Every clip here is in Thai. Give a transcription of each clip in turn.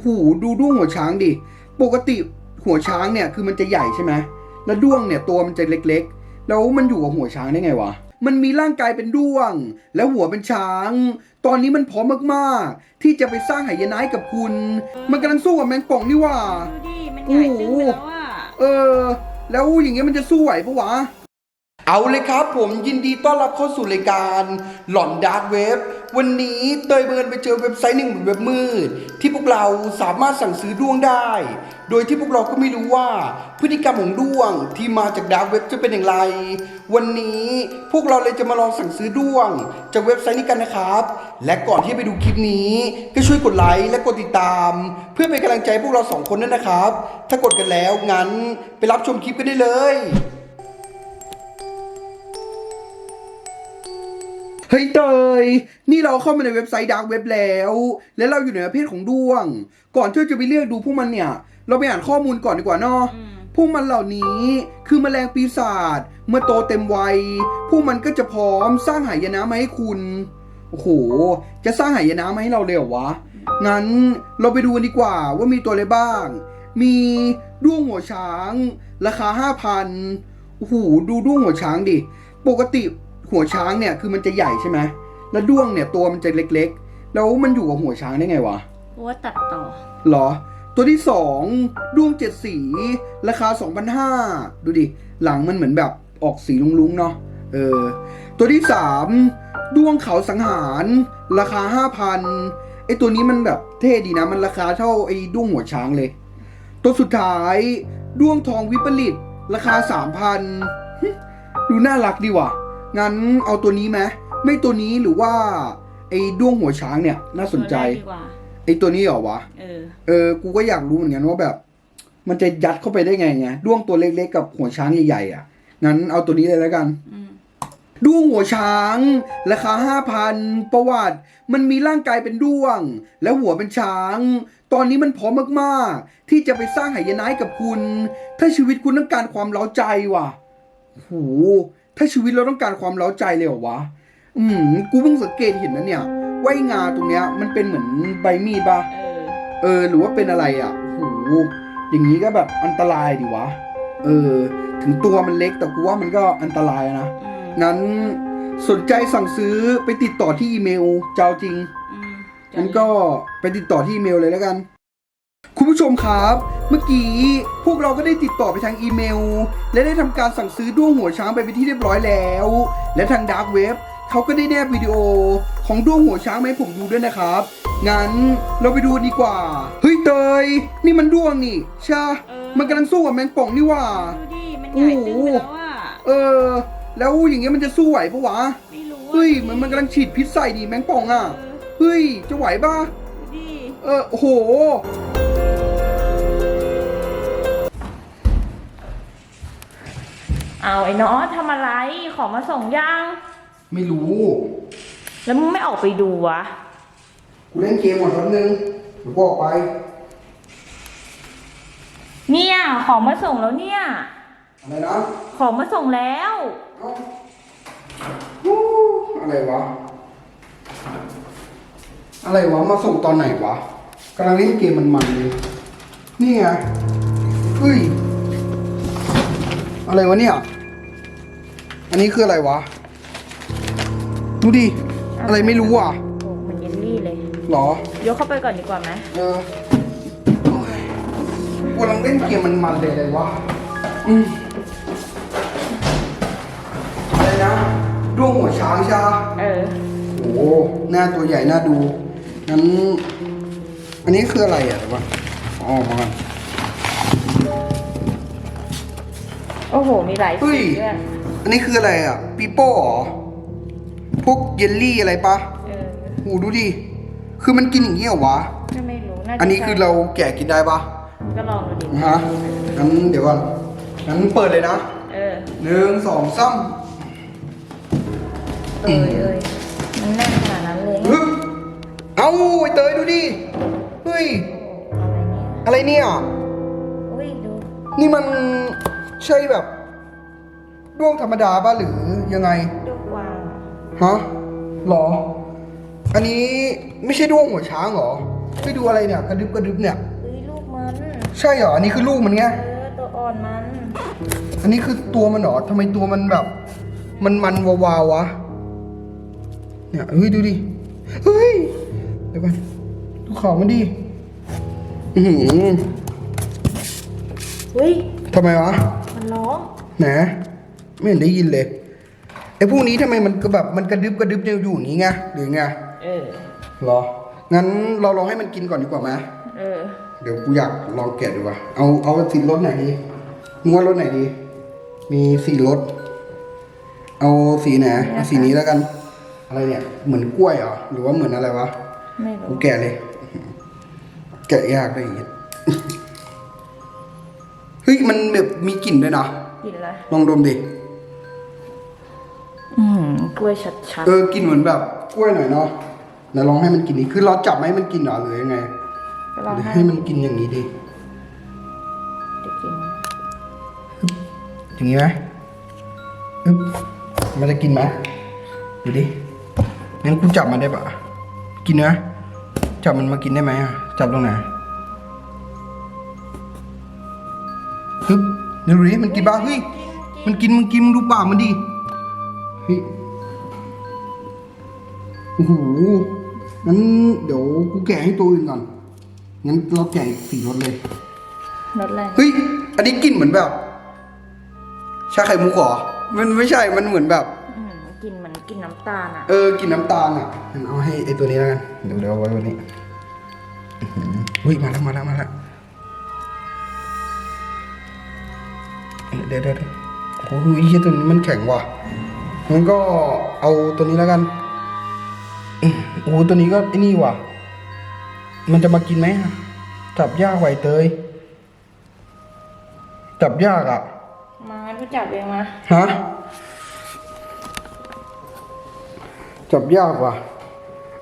โหดูด้วงหัวช้างดิ ปกติหัวช้างเนี่ยคือมันจะใหญ่ใช่ไหมแล้วด้วงเนี่ยตัวมันจะเล็กๆ แล้วมันอยู่กับหัวช้างได้ไงวะ มันมีร่างกายเป็นด้วง แล้วหัวเป็นช้าง ตอนนี้มันพร้อมมากๆ ที่จะไปสร้างหายนะให้กับคุณ มันกำลังสู้กับแมงป่องนี่หว่าดูดิมันใหญ่ตึ้งไปแล้วอะ เออ แล้วอย่างเงี้ยมันจะสู้ไหวปะวะ เอาเลยครับผมยินดีต้อนรับเข้าสู่รายการหลอนดาร์กเว็บวันนี้เตยเบิร์นไปเจอเว็บไซต์หนึ่งเว็บมืด ที่พวกเราสามารถสั่งซื้อด้วงได้ โดยที่พวกเราก็ไม่รู้ว่า พฤติกรรมของด้วงที่มาจากดาร์กเว็บจะเป็นอย่างไร วันนี้พวกเราเลยจะมาลองสั่งซื้อด้วง จากเว็บไซต์นี้กันนะครับ และก่อนที่ไปดูคลิปนี้ก็ช่วยกดไลค์และกดติดตาม เพื่อเป็นกำลังใจพวกเราสองคนด้วยนะครับ ถ้ากดกันแล้วงั้นไปรับชมคลิปกันได้เลย เฮ้ยเตย นี่เราเข้ามาในเว็บไซต์ดาร์กเว็บแล้ว และเราอยู่ในประเภทของด้วง ก่อนที่จะไปเลือกดูพวกมันเนี่ย เราไปอ่านข้อมูลก่อนดีกว่าเนาะอืมพวกมันเหล่านี้คือแมลงปีศาจ เมื่อโตเต็มวัย พวกมันก็จะพร้อมสร้างหายนะมาให้คุณ โอ้โห จะสร้างหายนะมาให้เราเลยเหรอวะ งั้นเราไปดูกันดีกว่าว่ามีตัวอะไรบ้าง มีด้วงหัวช้าง ราคาห้าพันโอ้โห ดูด้วงหัวช้างดิ ปกติ หัวช้างเนี่ยคือมันจะใหญ่ใช่ไหมแล้วด้วงเนี่ยตัวมันจะเล็กๆ แล้วมันอยู่กับหัวช้างได้ไงวะเพราะว่าตัดต่อเหรอ ตัวที่สองด้วงเจ็ดสีราคา2,500 ดูดิ หลังมันเหมือนแบบออกสีลุงๆเนาะเออตัวที่สามด้วงเขาสังหาร ราคา5,000ไอตัวนี้มันแบบเท่ดีนะ มันราคาเท่าไอด้วงหัวช้างเลย ตัวสุดท้ายด้วงทองวิปริต ราคา3,000หึดูน่ารักดีว่ะ งั้นเอาตัวนี้ไหมไม่ตัวนี้หรือว่า ไอ้ด้วงหัวช้างเนี่ย น่าสนใจ ตัวแรกดีกว่าไอ้ตัวนี้เหรอวะ เออ เออ กูก็อยากรู้เหมือนกันว่าแบบ มันจะยัดเข้าไปได้ไงไงด้วงตัวเล็กๆกับหัวช้างใหญ่ๆอะ งั้นเอาตัวนี้เลยแล้วกัน อืมด้วงหัวช้าง ราคาห้าพันประวัติ มันมีร่างกายเป็นด้วง แล้วหัวเป็นช้าง ตอนนี้มันพร้อมมากๆ ที่จะไปสร้างหายนะให้กับคุณ ถ้าชีวิตคุณต้องการความเล้าใจว่ะโห ถ้าชีวิตเราต้องการความเล้าใจเลยเหรอวะ อืม กูเพิ่งสังเกตเห็นนะเนี่ยว่าไอ้งาตรงเนี้ย มันเป็นเหมือนใบมีดปะเออเออ หรือว่าเป็นอะไรอะโหอย่างนี้ก็แบบอันตรายดิวะ เออ ถึงตัวมันเล็กแต่กูว่ามันก็อันตรายนะอืมงั้นสนใจสั่งซื้อไปติดต่อที่อีเมลเจ้าจริงอืมงั้นก็ไปติดต่อที่อีเมลเลยแล้วกัน คุณผู้ชมครับ เมื่อกี้พวกเราก็ได้ติดต่อไปทางอีเมล และได้ทำการสั่งซื้อด้วงหัวช้างไปเป็นที่เรียบร้อยแล้ว และทางดาร์กเว็บเขาก็ได้แนบวิดีโอของด้วงหัวช้างมาให้ผมดูด้วยนะครับ งั้นเราไปดูดีกว่า เฮ้ยเตย นี่มันด้วงนี่ใช่ปะเออมันกำลังสู้กับแมงป่องนี่หว่า ดูดิ มันใหญ่ตึ้งไปแล้วอะ เออ แล้วอย่างเงี้ยมันจะสู้ไหวปะวะ ไม่รู้อะเฮ้ย เหมือนมันกำลังฉีดพิษใส่ดีแมงป่องอะเออเฮ้ย จะไหวปะดูดิ เออโอ้โห เอาไอ้น้อทำอะไรของมาส่งยังไม่รู้ แล้วมึงไม่ออกไปดูวะ กูเล่นเกมก่อนแป๊บนึงเดี๋ยวกูออกไป เนี่ยของมาส่งแล้วเนี่ย อะไรนะของมาส่งแล้ว เอ้าฮู้อะไรวะ อะไรวะ มาส่งตอนไหนวะกำลังเล่นเกมมันมันๆเลยนี่ไงเฮ้ย อะไรวะเนี่ย อันนี้คืออะไรวะ ดูดิ อะไรไม่รู้อะโอ้มันเยลลี่เลย หรอ ยกเข้าไปก่อนดีกว่าไหมเออโอ้ยกูกำลังเล่นเกมมันมันๆเลยเลยวะ อืมอะไรนะด้วงหัวช้างใช่ปะเออ โอ้โหหน้าตัวใหญ่น่าดู งั้น อันนี้คืออะไรอะเดี๋ยวก่อนเอาออกมาก่อน โอ้โห มีหลายเฮ้สียด้วยอันนี้คืออะไรอะปีโป้เหรอ พวกเยลลี่อะไรปะเออโอ้ดูดิ คือมันกินอย่างนี้เหรอวะ ก็ไม่รู้น่าจะอันนี้คือเราแกะกินได้ปะก็ลองดูดิ ฮะงั้นเดี๋ยวก่อนงั้นเปิดเลยนะเออ หนึ่งสองสามเอยเอยมันแน่นขนาดนั้นเลยไงฮึบเอาไอ้เตยดูดิ เฮ้ยอะไรเนี่ยอะไรเนี่ย อุ้ยดู นี่มัน ใช่แบบด้วงธรรมดาป่ะหรือยังไงดูกวางฮะหรอ อันนี้ไม่ใช่ด้วงหัวช้างเหรอใไปดูอะไรเนี่ย กระดึบกระดึบเนี่ย เฮ้ยลูกมันใช่เหรออันนี้คือลูกมันไงเออตัวอ่อนมัน อันนี้คือตัวมันเหรอทำไมตัวมันแบบ มันมันวาวๆวะเนี่ยเฮ้ยดูดิเฮ้ยเดี๋ยวก่อนดูของมันดิอือหือเฮ้ยทำไมวะมัน ร้องไหนไม่เห็นได้ยินเลยไอ้พวกนี้ทำไมมันก็แบบมันกระดึบกระดึบอยู่อย่างนี้ไงหรือไงเออ เหรอ งั้นเราลองให้มันกินก่อนดีกว่าไหมเออ เดี๋ยวกูอยากลองแกะดูว่ะเอาเอาสีรสไหนดีมึงว่ารสไหนดี มีสีรสเอาสีไหนเอาสีนี้แล้วกัน อะไรเนี่ยเหมือนกล้วยเหรอหรือว่าเหมือนอะไรวะไม่กูรู้ แกะเลย แกะยากเลยอย่างงี้เฮ้ยมันแบบมีกลิ่นด้วยนะกินอะไรลองดมดิอืมกล้วยชัดเออกลินเหมือนแบบกล้วยหน่อยเนาะไหนลองให้มันกินดิคือเราจับไม่ให้มันกินเหรอหรือยังไงๆก็ลองหรือให้ให้มันกินอย่างนี้ดิจะกินอย่างนี้ไหมอึ๊บมันจะกินไหมดูดิงั้นกูจับมันได้ปะกินนะจับมันมากินได้ไหมอะจับตรงไหน ดี๋ยวดูดิมันกินบ้าเฮ้ยมันกินมันกินมึงดูปากมันดิเฮ้ยโอ้โหงั้นเดี๋ยวกูแกะให้ตัวอื่นก่อนงั้นเราแกะอีกสี่รสเลยรสอะไรเฮ้ยอันนี้กลิ่นเหมือนแบบชาไข่มุกเหรอมันไม่ใช่มันเหมือนแบบอืมกินเหมือนกินน้ำตาลอะเออกลิ่นน้ำตาลอะงั้นเอาให้ไอตัวนี้แล้วกันเดี๋ยวเดี๋ยวเอาไว้วันนี้อื้อหือเฮ้ยมาแล้วมาแล้วมาแล้ว เดี๋ยวเดี๋ยวเดี๋ยวโอ้โหไอ้เหี้ยตัวนี้มันแข็งว่ะงั้นก็เอาตัวนี้แล้วกันอื้อโอ้โหตัวนี้ก็ไอ้นี่ว่ะ มันจะมากินไหมอะจับยากไหวเตย จับยากอะ มางั้นก็จับเองมาฮะจับยากว่ะ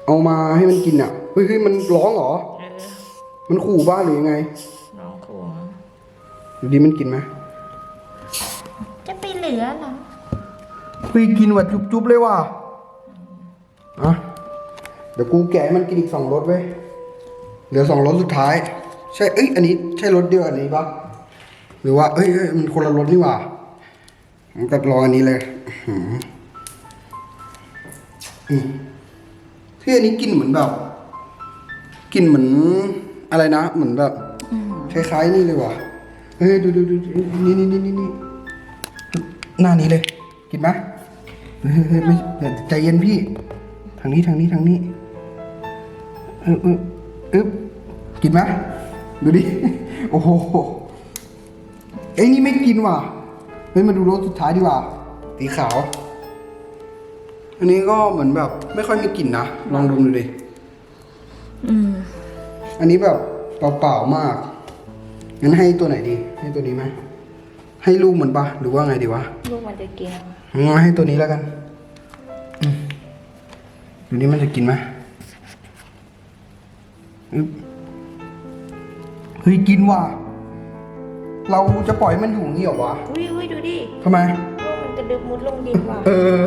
เอามาให้มันกินอะเฮ้ยเฮ้ยมันร้องเหรอเออมันขู่บ้าหรือยังไงน้องขู่มั้งดูดีมันกินไหมจะไปเห ลือเหรอเฮ้ยกินว่ะจุบๆเลยว่ะอะเดี๋ยวกูแกะให้มันกินอีกสองรสเว้ย เหลือสองรสสุดท้าย ใช่ เอ้ย อันนี้ใช่รสเดียวกันนี้ปะหรือว่า เอ้ยเอ้ยมันคนละรสนี่หว่ามันก็ลองอันนี้เลยอื้อหืออืมที่อันนี้กินเหมือนแบบกินเหมือนอะไรนะ เหมือนแบบคล้ายๆนี่เลยว่ะ เฮ้ยดูดูดูดูนี่นี่นี่นี่นี่ หน้านี้เลย กินไหมเฮ้ยเฮ้ยไม่เดี๋ยวใจเย็นพี่ ทางนี้ทางนี้ทางนี้เออเอออึ๊บกินไหมดูดิ โอ้โหไอ้ยนี่ไม่กินว่ะ เฮ้ยมาดูรสสุดท้ายดีกว่า สีขาว อันนี้ก็เหมือนแบบ ไม่ค่อยมีกลิ่นนะ ลองดมดูดิ อืม อันนี้แบบเปล่าๆมาก งั้นให้ตัวไหนดี ให้ตัวนี้ไหม ให้ลูกมันปะหรือว่าไงดีวะลูกมันจะกินงั้นให้ตัวนี้แล้วกันอืมดูนี่มันจะกินไหมอึ๊บเฮ้ยกินว่ะ เราจะปล่อยให้มันอยู่อย่างนี้เหรอวะ อุ้ยอุ้ยดูดิทำไมลูกมันกระดึบมุดลงดินว่ะ เออ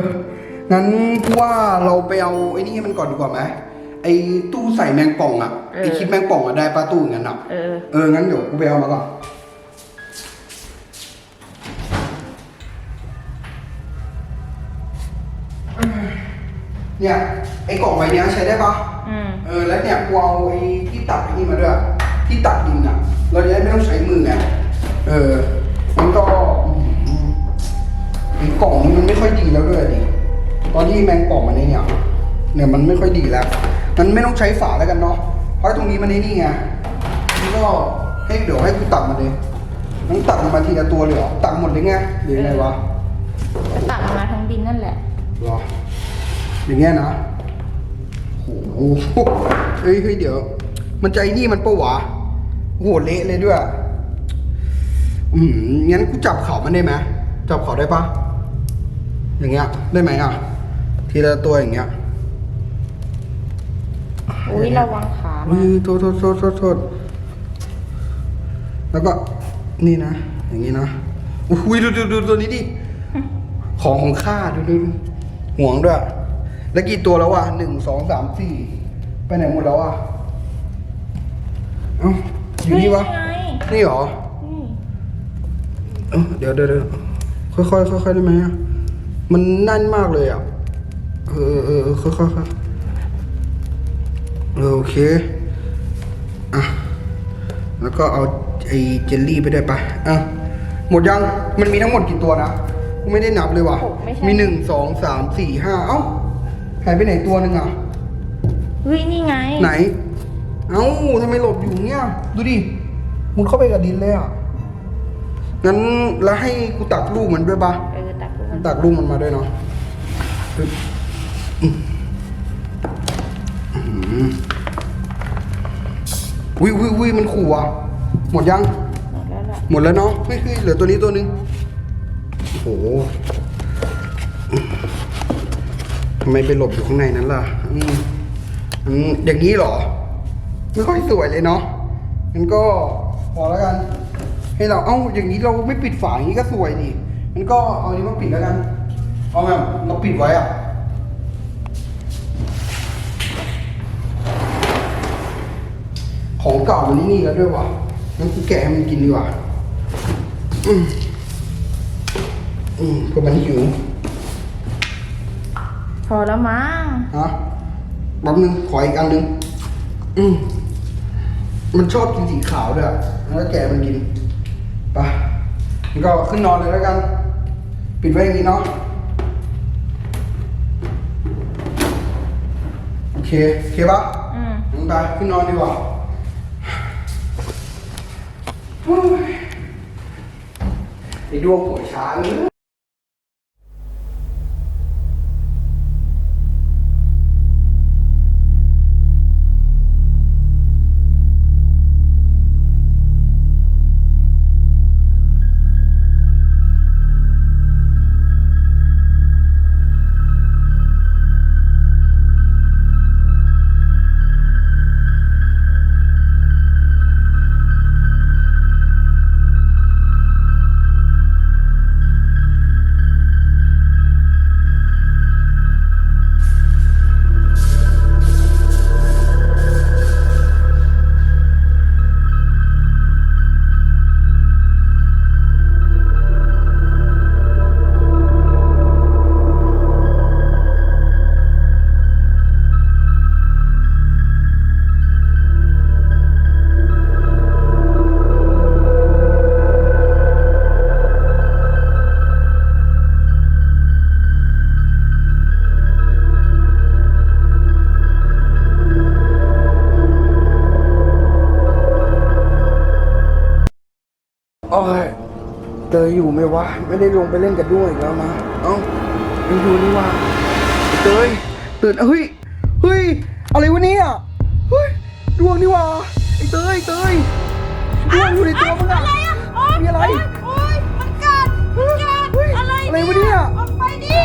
งั้นกูว่าเราไปเอาไอ้นี่ให้มันก่อนดีกว่าไหมไอ้ตู้ใส่แมงป่องอะไอ้คลิปแมงป่องอะได้ปลาตู้อย่างนั้นอะเออ เอองั้นเดี๋ยวกูไปเอามาก่อน เนี่ยไอ้กล่องใบเนี้ยใช้ได้ปะอืมเออแล้วเนี่ยกูเอาไอ้ที่ตักไอ้นี่มาด้วยที่ตักดินอะ เราจะได้ไม่ต้องใช้มือไงเออมันก็อื้อหือไอ้กล่องนี้มันไม่ค่อยดีแล้วด้วยดิตอนที่แมงป่องมันไอ้เนี่ยเนี่ยมันไม่ค่อยดีแล้วมันไม่ต้องใช้ฝาแล้วกันเนาะเพราะตรงนี้มันไอ้นี่ไงนี่ก็ให้เดี๋ยวให้กูตักมาเลยต้องตักมันมาทีละตัวเลยเหรอตักหมดเลยไงหรือไงวะก็ตักมาทั้งดินนั่นแหละ เหรอ อย่างเงี้ยนะโอ้โหเฮ้ยเฮ้ยเดี๋ยว มันใจนี่มันปะวะโอ้โหเละเลยด้วย อืมงั้นกูจับเขามันได้ไหมจับเขาได้ปะอย่างเงี้ย ได้ไหมอะ ทีละตัวอย่างเงี้ยอุ้ยระวังขาอุ้มายโทษโทษโทษโทษโทษแล้วก็นี่นะ อย่างนี้นะอุ้ยดูดูดูตัวนี้ดิ ของของข้าดูดูดูห่วงด้วย แล้วกี่ตัวแล้ววะหนึ่งสองสามสี่ไปไหนหมดแล้วอะเอ้าอยู่นี่วะเฮ้ยไงนี่เหรอนี่เอ้าเดี๋ยวเดี๋ยวเดี๋ยวค่อยค่อยค่อยค่อยได้ไหมอะมันแน่นมากเลยอะ เออเออเออค่อยค่อยค่อยเออโอเค อะ แล้วก็เอาไอ้เจลลี่ไปได้วยปะอะ หมดยัง มันมีทั้งหมดกี่ตัวนะกูไม่ได้นับเลยว่ะโอ้ไม่ใช่มีหนึ่งสองสามสี่ห้าเอ้า หายไปไหนตัวหนึ่งอะเฮ้ยนี่ไง ไหน เอ้าทำไมหลบอยู่เนี่ย ดูดิมุดเข้าไปกับดินเลยอะงั้นแล้วให้กูตักลูกมันด้วยปะเออตักลูกมันตักลูกมันมาด้วยเนาะปึ๊บอืมอื้อหือวิววิววิมันขู่อะหมดยังหมดแล้วล่ะหมดแล้วเนาะไม่คือเหลือตัวนี้ตัวหนึงโอ้โหทำ ไมไปหลบอยู่ข้างในนั้นล่ะอืมอืมอย่างนี้เหรอ ไม่ค่อยสวยเลยเนาะงั้นก็พอแล้วกัน ให้เราเอ้าอย่างนี้เราไม่ปิดฝาอย่างนี้ก็สวยดิงั้นก็เอาอันนี้มาปิดแล้วกันเอาแบบเราปิดไว้อะของเก่ามันนี่นี่แล้วด้วยวะงั้นกูแกะให้มันกินดีกว่า อืมอืมเพื่อมันหิว อแล้วมั้งฮะแป๊บนึงขออีกอันนึง อืมมันชอบกินสีขาวด้วยอะแล้วแกะมันกินไปงั้นก็ขึ้นนอนเลยแล้วกัน ปิดไว้อย่างนี้เนาะโอเคโอเคปะอืมงั้นไปขึ้นนอนดีกว่าโอ้ยไอ้ดวงหัวช้าง ไหมวะ ไม่ได้ลงไปเล่นกันด้วยแล้วนะ เอ้ายังอยู่นี่วะเตยตื่นเฮ้ย เฮ้ย อะไรวะเนี่ย เฮ้ย ดวงนี่วะไอ้เตยเตยดวงอยู่ในตัวมึงอะมีอะไร โอ้ยมันกัดมันกัดอะไรวะเนี่ยออกไปดิ